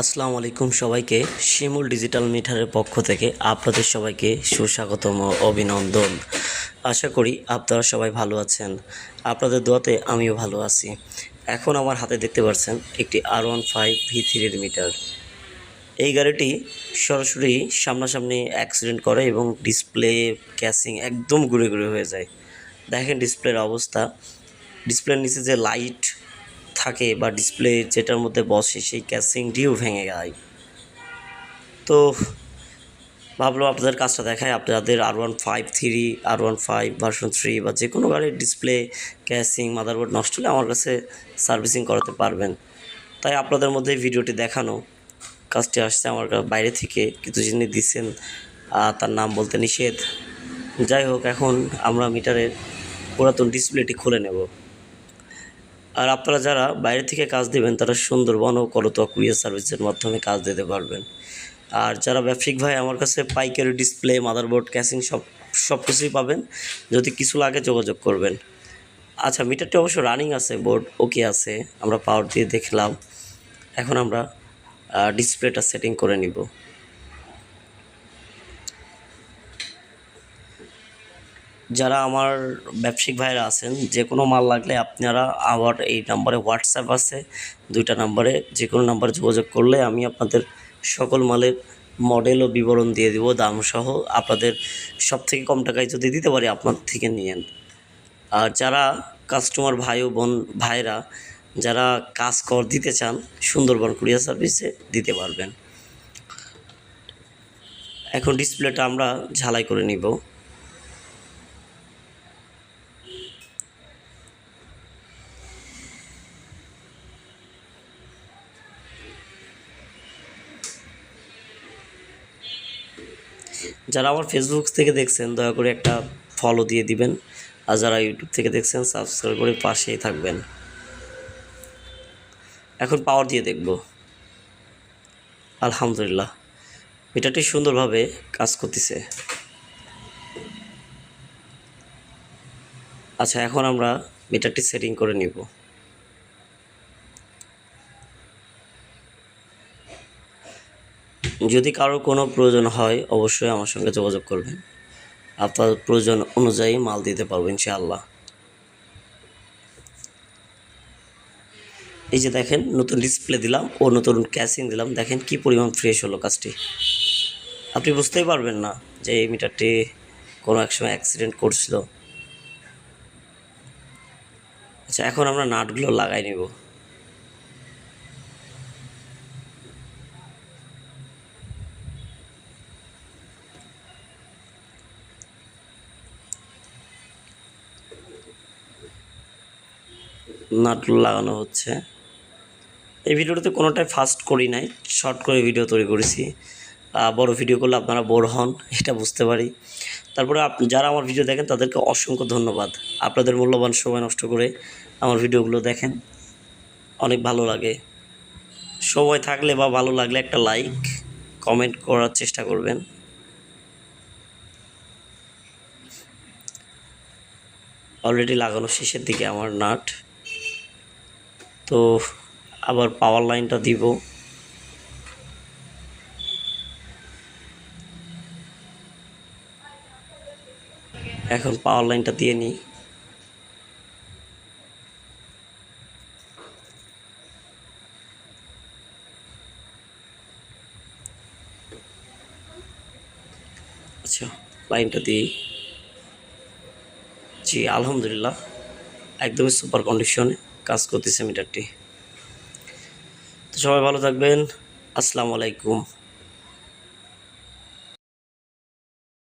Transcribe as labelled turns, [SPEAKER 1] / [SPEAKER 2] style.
[SPEAKER 1] আসসালামু আলাইকুম সবাইকে। শিমুল ডিজিটাল মিটারের পক্ষ থেকে আপনাদের সবাইকে সুস্বাগতম ও অভিনন্দন। আশা করি আপনারা সবাই ভালো আছেন। আপনাদের দোয়াতে আমিও ভালো আছি। এখন আমার হাতে দেখতে পাচ্ছেন একটি আর ওয়ান ফাইভ ভি থ্রির মিটার। এই গাড়িটি সরাসরি সামনাসামনি অ্যাক্সিডেন্ট করে এবং ডিসপ্লে ক্যাসিং একদম ঘুরে ঘুরে হয়ে যায়। দেখেন ডিসপ্লের অবস্থা। ডিসপ্লের নিচে যে লাইট থাকে বা ডিসপ্লে যেটার মধ্যে বসে সেই ক্যাসিংটিও ভেঙে যায়। তো ভাবলাম আপনাদের কাজটা দেখায় আপনাদের R one five three R one five version three বা যে কোনো গাড়ির ডিসপ্লে ক্যাসিং মাদারবোর্ড নষ্ট হলে আমার কাছে সার্ভিসিং করাতে পারবেন। তাই আপনাদের মধ্যে ভিডিওটি দেখানো। কাজটি আসছে আমার বাইরে থেকে কিছু জিনিস দিচ্ছেন তার নাম বলতে নিষেধ। যাই হোক, এখন আমরা মিটারের পুরাতন ডিসপ্লেটি খুলে নেব। আর আপনারা যারা বাইরে থেকে কাজ দেবেন, তারা সুন্দরবন ও করতোয়া কুরিয়ার সার্ভিসের মাধ্যমে কাজ দিতে পারবেন। আর যারা ব্যবসায়িক ভাই, আমার কাছে পাইকারি ডিসপ্লে, মাদারবোর্ড ক্যাশিং সব সব কিছুই পাবেন। যদি কিছু লাগে যোগাযোগ করবেন। আচ্ছা মিটারটি অবশ্য রানিং আছে, বোর্ড ওকে আছে, আমরা পাওয়ার দিয়ে দেখলাম। এখন আমরা ডিসপ্লেটা সেটিং করে নিব। যারা আমার ব্যবসায়িক ভাইরা আছেন যে কোনো মাল লাগলে আপনারা আমার এই নাম্বারে হোয়াটসঅ্যাপ আছে, দুইটা নাম্বারে যে কোনো নাম্বারে যোগাযোগ করলে আমি আপনাদের সকল মালের মডেল ও বিবরণ দিয়ে দিব দাম সহ আপনাদের সব থেকে কম টাকায় যদি দিতে পারি আপনার থেকে নিয়েন আর যারা কাস্টমার ভাই ও বোন ভাইরা, যারা কাজ কর দিতে চান, সুন্দরবন কুরিয়ার সার্ভিসে দিতে পারবেন। এখন ডিসপ্লেটা আমরা ঝালাই করে নিব। যারা আমার ফেসবুক থেকে দেখছেন, দয়া করে একটা ফলো দিয়ে দিবেন। আর যারা ইউটিউব থেকে দেখছেন সাবস্ক্রাইব করে পাশেই থাকবেন। এখন পাওয়ার দিয়ে দেখব। আলহামদুলিল্লাহ, মিটারটি সুন্দরভাবে কাজ করতেছে। আচ্ছা এখন আমরা মিটারটি সেটিং করে নিব। যদি কারোর কোনো প্রয়োজন হয়, অবশ্যই আমার সঙ্গে যোগাযোগ করবেন। আপনার প্রয়োজন অনুযায়ী মাল দিতে পারব, ইনশাআল্লাহ। এই যে দেখেন, নতুন ডিসপ্লে দিলাম ও নতুন ক্যাসিং দিলাম। দেখেন কি পরিমাণ ফ্রেশ হলো কাজটি। আপনি বুঝতেই পারবেন না যে এই মিটারটি কোনো এক সময় অ্যাক্সিডেন্ট করছিল। আচ্ছা এখন আমরা নাটগুলো লাগাই নেব। নাটগুলো লাগানো হচ্ছে। এই ভিডিওটাতে কোনোটাই ফাস্ট করি নাই, শর্ট করে ভিডিও তৈরি করেছি। বড় ভিডিও করলে আপনারা বোর হন, এটা বুঝতে পারি। তারপরে যারা আমার ভিডিও দেখেন তাদেরকে অসংখ্য ধন্যবাদ। আপনাদের মূল্যবান সময় নষ্ট করে আমার ভিডিওগুলো দেখেন, অনেক ভালো লাগে। সময় থাকলে বা ভালো লাগলে একটা লাইক কমেন্ট করার চেষ্টা করবেন। অলরেডি লাগানো শেষের দিকে আমার নাট। তো আবার পাওয়ার লাইনটা দিব। এখন পাওয়ার লাইনটা দিয়ে নিই। আচ্ছা লাইনটা দিই। জি, আলহামদুলিল্লাহ, একদমই সুপার কন্ডিশনে কাজ করতেছে মিটারটি। তো সবাই ভালো থাকবেন। আসসালামু আলাইকুম।